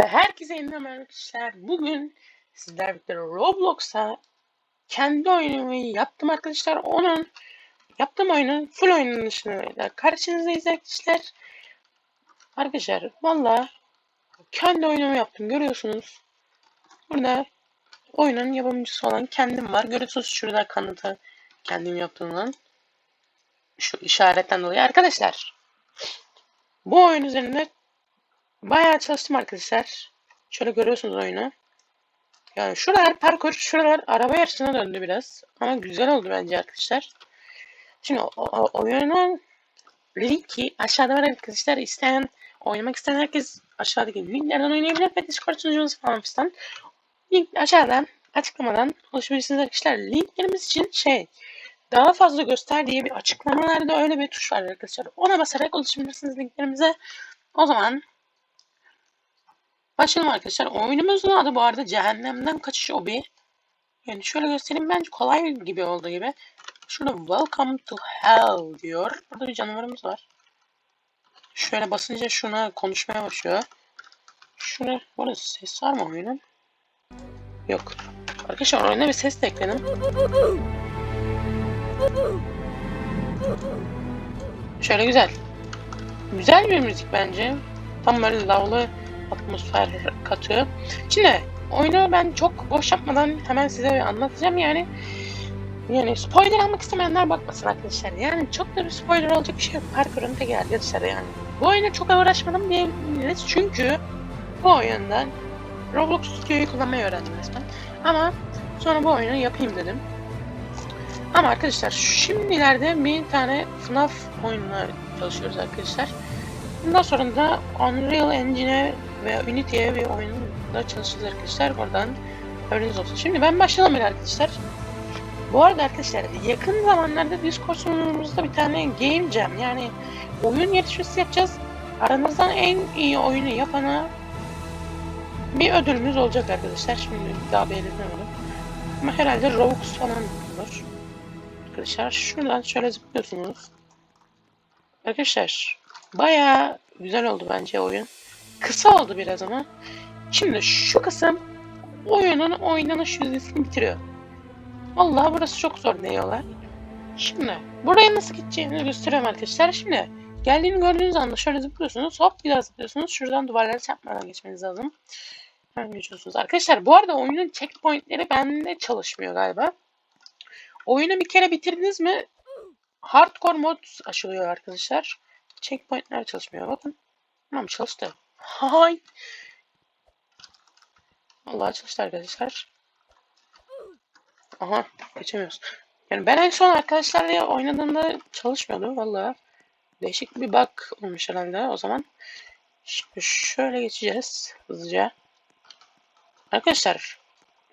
Ve herkese yeniden arkadaşlar. Bugün sizler birlikte Roblox'a kendi oyunumu yaptım arkadaşlar. Onun yaptığım oyunun full oyunun dışında karşınızdayız arkadaşlar. Arkadaşlar valla kendi oyunumu yaptım görüyorsunuz. Burada oyunun yapımcısı olan kendim var. Görüyorsunuz şurada kanıtı kendim yaptığımdan. Şu işaretten dolayı arkadaşlar. Bu oyun üzerinde Bayağı çalıştım arkadaşlar. Şöyle görüyorsunuz oyunu. Yani şuralar parkur, şuralar araba yarışına döndü biraz. Ama güzel oldu bence arkadaşlar. Şimdi oyunun linki aşağıda var arkadaşlar. İsteyen, oynamak isteyen herkes aşağıdaki linklerden oynayabilir ve Discord sunucumuz falan fistan. Link aşağıdan açıklamadan ulaşabilirsiniz arkadaşlar. Linklerimiz için şey daha fazla göster diye bir açıklamalarda öyle bir tuş var arkadaşlar. Ona basarak ulaşabilirsiniz linklerimize. O zaman Başlayalım arkadaşlar. Oyunumuzun adı bu arada Cehennemden Kaçış Obi. Yani şöyle göstereyim bence kolay gibi olduğu gibi. Şurada Welcome to Hell diyor. Burada bir canavarımız var. Şöyle basınca şuna konuşmaya başlıyor. Şuna, burada ses var mı oyunun? Yok. Arkadaşlar oyuna bir ses de ekledim. Şöyle güzel. Güzel bir müzik bence. Tam böyle lavlı atmosfer katıyor. Şimdi oyunu ben çok boş yapmadan hemen size anlatacağım yani. Yani spoiler almak istemeyenler bakmasın arkadaşlar. Yani çok da bir spoiler olacak bir şey yok. Parkur'un tek arkadaşlar yani. Bu oyuna çok uğraşmadım diyebiliriz çünkü bu oyundan Roblox Studio'yu kullanmayı öğrendim resmen. Ama sonra bu oyunu yapayım dedim. Ama arkadaşlar şimdilerde bir tane FNAF oyununa çalışıyoruz arkadaşlar. Bundan sonra da Unreal Engine'e ve Unity'ye bir oyunda çalışacağız arkadaşlar. Oradan haberiniz olsun. Şimdi ben başlayalım arkadaşlar. Bu arada arkadaşlar yakın zamanlarda Discord sunucumuzda bir tane Game Jam yani oyun yarışması yapacağız. Aranızdan en iyi oyunu yapana bir ödülümüz olacak arkadaşlar. Şimdi daha belirlemedim. Ama herhalde Robux falan olur. Arkadaşlar şuradan şöyle zıplıyorsunuz. Arkadaşlar bayağı güzel oldu bence oyun. Kısa oldu biraz ama. Şimdi şu kısım oyunun oynanış yüzdesini bitiriyor. Vallahi burası çok zor diyorlar. Şimdi buraya nasıl gideceğini gösteriyorum arkadaşlar. Şimdi geldiğini gördüğünüz anda şöyle zıplıyorsunuz. Hop biraz zıplıyorsunuz. Şuradan duvarlara çarpmadan geçmeniz lazım. Hemen geçiyorsunuz. Arkadaşlar bu arada oyunun checkpointleri bende çalışmıyor galiba. Oyunu bir kere bitirdiniz mi hardcore mod açılıyor arkadaşlar. Checkpointler çalışmıyor. Bakın. Tamam çalıştı. Hay. Allah çalıştı arkadaşlar. Aha geçemiyoruz. Yani ben en son arkadaşlarla oynadığımda çalışmıyordu valla. Değişik bir bug olmuş herhalde o zaman. Şimdi şöyle geçeceğiz hızlıca. Arkadaşlar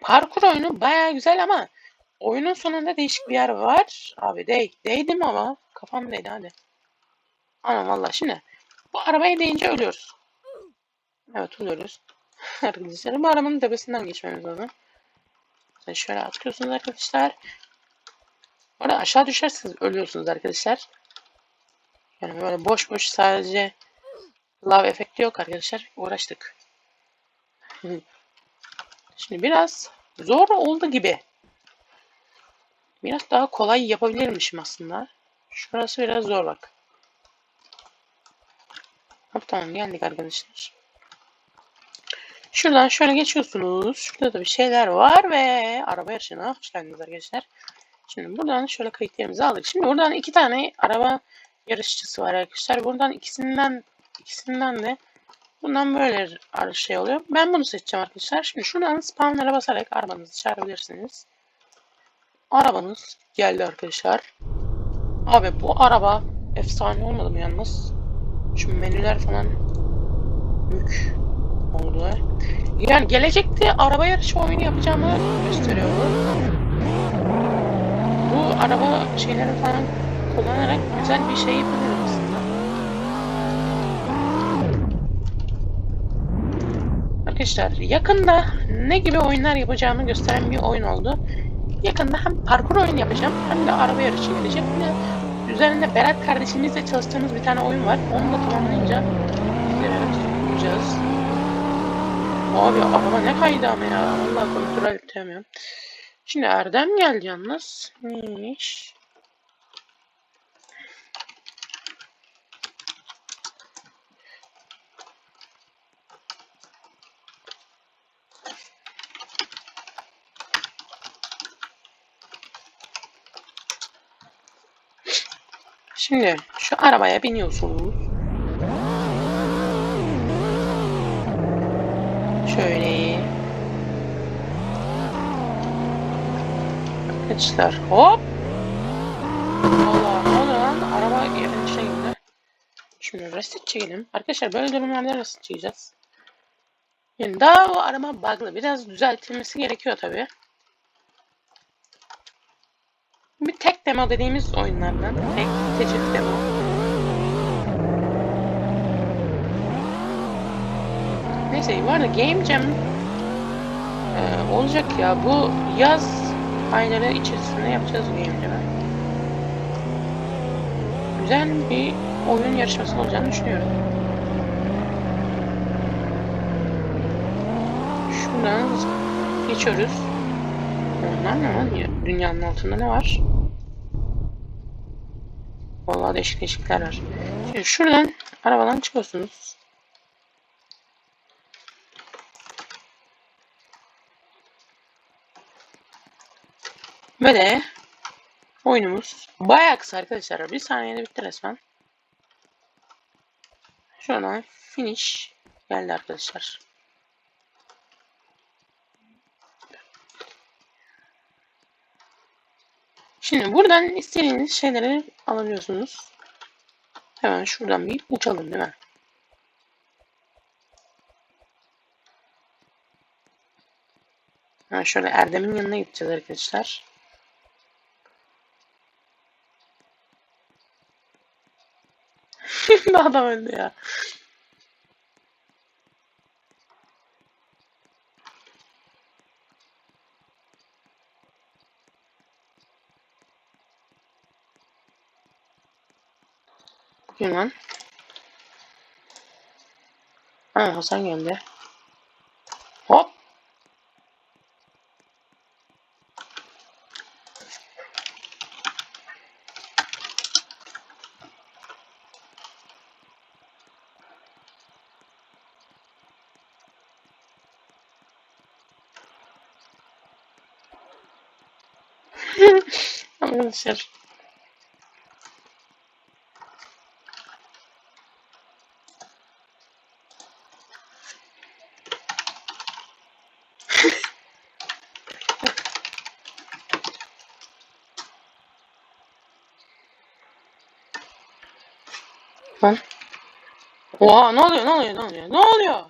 parkur oyunu baya güzel ama oyunun sonunda değişik bir yer var. Abi değ değdim ama kafam değdi hadi. Ama valla şimdi bu arabaya değince ölüyoruz. Evet oluyoruz. arkadaşlar bu arabanın tepesinden geçmemiz lazım. Sen şöyle atlıyorsunuz arkadaşlar. Orada aşağı düşerseniz ölüyorsunuz arkadaşlar. Yani böyle boş boş sadece lav efekti yok arkadaşlar. Uğraştık. Şimdi biraz zor oldu gibi. Biraz daha kolay yapabilirmişim aslında. Şurası biraz zor bak. Tamam geldik arkadaşlar. Şuradan şöyle geçiyorsunuz. Şurada da bir şeyler var ve araba yarışına hoş geldiniz arkadaşlar. Şimdi buradan şöyle kayıtlarımızı aldık. Şimdi buradan iki tane araba yarışçısı var arkadaşlar. Buradan ikisinden ikisinden de bundan böyle şey oluyor. Ben bunu seçeceğim arkadaşlar. Şimdi şuradan spawnlara basarak arabanızı çağırabilirsiniz. Arabanız geldi arkadaşlar. Abi bu araba efsane olmadı mı yalnız? Şu menüler falan mük oldular. Yani gelecekte araba yarışı oyunu yapacağımı gösteriyor bu. Araba şeyleri falan kullanarak güzel bir şey yapabilirim aslında. Arkadaşlar yakında ne gibi oyunlar yapacağımı gösteren bir oyun oldu. Yakında hem parkur oyun yapacağım hem de araba yarışı gelecek. Bir de üzerinde Berat kardeşimizle çalıştığımız bir tane oyun var. Onu da tamamlayınca yapacağız. Abi araba ne kaydı ama ya. Vallahi kontrol edemiyorum. Şimdi Erdem geldi yalnız. Neymiş? Şimdi şu arabaya biniyorsunuz. Şöyle. Arkadaşlar hop. Allah Allah araba yerin içine girdi. Şimdi reset çekelim. Arkadaşlar böyle durumlarda reset çekeceğiz. Yani daha o araba bug'lı. Biraz düzeltilmesi gerekiyor tabi. Bir tek demo dediğimiz oyunlardan. Tek tecrübe demo. Neyse bu arada Game Jam e, olacak ya. Bu yaz ayları içerisinde yapacağız Game Jam'ı. Güzel bir oyun yarışması olacağını düşünüyorum. Şuradan geçiyoruz. Onlar ne var ya? Dünyanın altında ne var? Vallahi değişik değişikler var. Şimdi şuradan arabadan çıkıyorsunuz. Ve de oyunumuz bayağı kısa arkadaşlar. Bir saniyede bitti resmen. Şuradan finish geldi arkadaşlar. Şimdi buradan istediğiniz şeyleri alabiliyorsunuz. Hemen şuradan bir uçalım değil mi? Hemen şöyle Erdem'in yanına gideceğiz arkadaşlar. Adam öldü ya. Kim lan? Ha Hasan geldi. Hop. Arkadaşlar. Lan. Oha ne oluyor ne oluyor ne oluyor ne oluyor?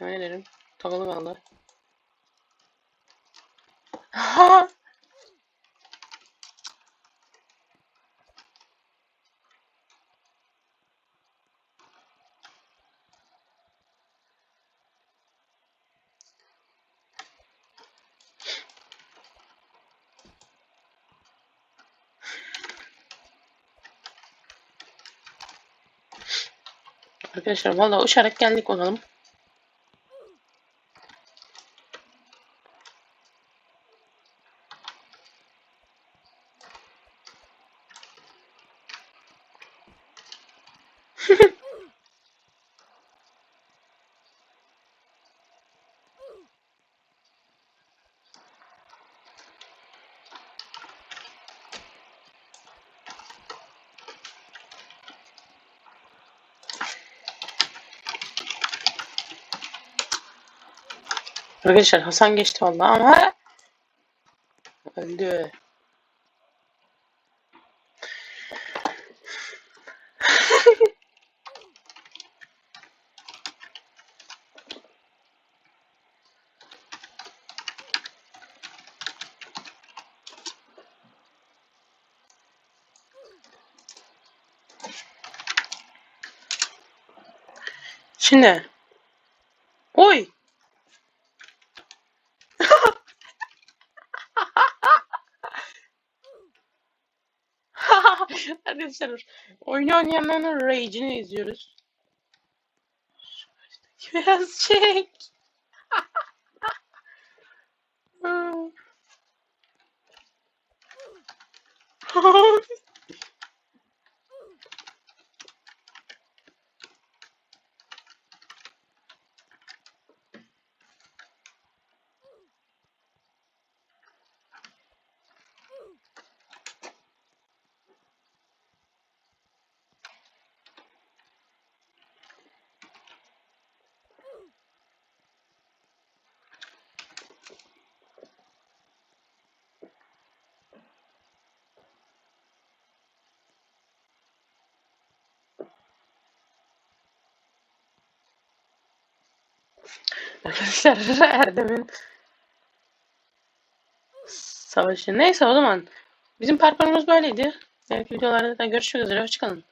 Yemin ederim kaldı. Ha! Arkadaşlar valla uçarak geldik olalım. Arkadaşlar Hasan geçti valla ama öldü. Şimdi. Arkadaşlar oyunu oynayanların rage'ini izliyoruz. Biraz çek. Arkadaşlar Erdem'in savaşı. Neyse o zaman bizim parkurumuz böyleydi. Diğer videolarda da görüşmek üzere. Hoşçakalın.